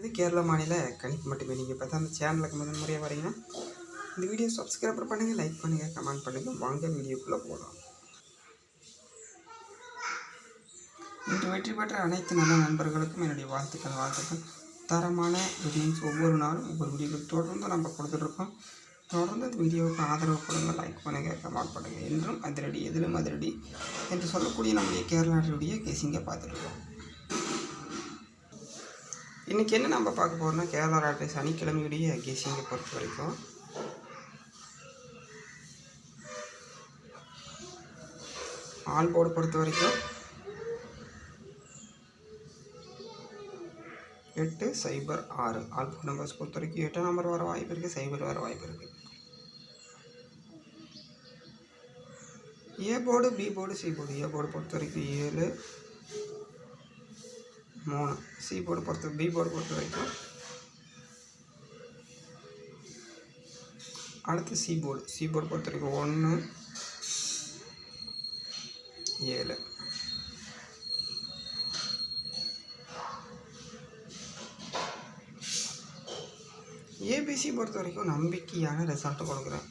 இது கேரள மாநில கணிப்பு மட்டுமே நீங்கள் இப்போ தான் அந்த சேனலுக்கு முதல் முறையாக வரீங்கன்னா இந்த வீடியோ சப்ஸ்கிரைபர் பண்ணுங்கள் லைக் பண்ணுங்கள் கமெண்ட் பண்ணுங்கள் வாங்க வீடியோக்குள்ளே போகலாம் இன்று வெற்றி பெற்ற அனைத்து நல்ல நண்பர்களுக்கும் என்னுடைய வாழ்த்துக்கள் வாழ்த்துக்கள். தரமான வீடியோஸ் ஒவ்வொரு நாளும் ஒவ்வொரு வீடியோக்கு தொடர்ந்து நம்ம கொடுத்துட்ருக்கோம். தொடர்ந்து அந்த வீடியோவுக்கு ஆதரவு கொடுங்க லைக் பண்ணுங்கள் கமெண்ட் பண்ணுங்கள் என்றும் அதிரடி எதிலும் அதிரடி என்று சொல்லக்கூடிய நம்முடைய கேரளாவுடைய கேசிங்கை பார்த்துருக்கோம் இன்றைக்கி என்ன நம்ம பார்க்க போகிறோம்னா கேரளா ராட்டை சனிக்கிழமையுடைய கேசிங்கை பொறுத்த வரைக்கும். ஆல் போர்டு பொறுத்த வரைக்கும் எட்டு சைபர் ஆறு. ஆல் போர்டு நம்பர்ஸ் பொறுத்த வரைக்கும் எட்டு நம்பர் வர வாய்ப்பு இருக்குது சைபர் வர வாய்ப்பு இருக்குது A board B board C board. A board பொறுத்த வரைக்கும் ஏழு மூணு. சி போர்டு பொறுத்த பி போர்டு பொறுத்த வரைக்கும். அடுத்து சி போர்டு சி போர்டு பொறுத்த வரைக்கும் ஒன்று ஏழு. ஏபிசி பொறுத்த வரைக்கும் நம்பிக்கையான ரிசல்ட் கொடுக்குறேன்.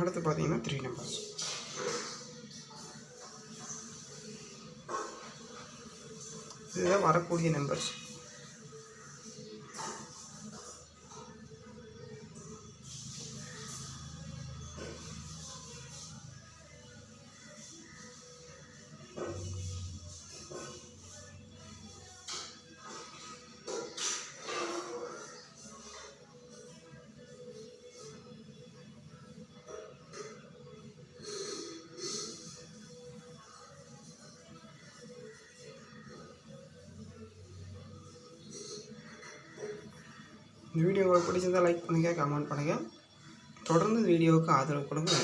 அடுத்து பார்த்தீங்கன்னா த்ரீ நம்பர்ஸ் இதுதான் வரக்கூடிய நம்பர்ஸ் இந்த வீடியோ உங்களுக்கு பிடிச்சிருந்தால் லைக் பண்ணுங்கள் கமெண்ட் பண்ணுங்கள் தொடர்ந்து இந்த வீடியோவுக்கு ஆதரவு கொடுங்க.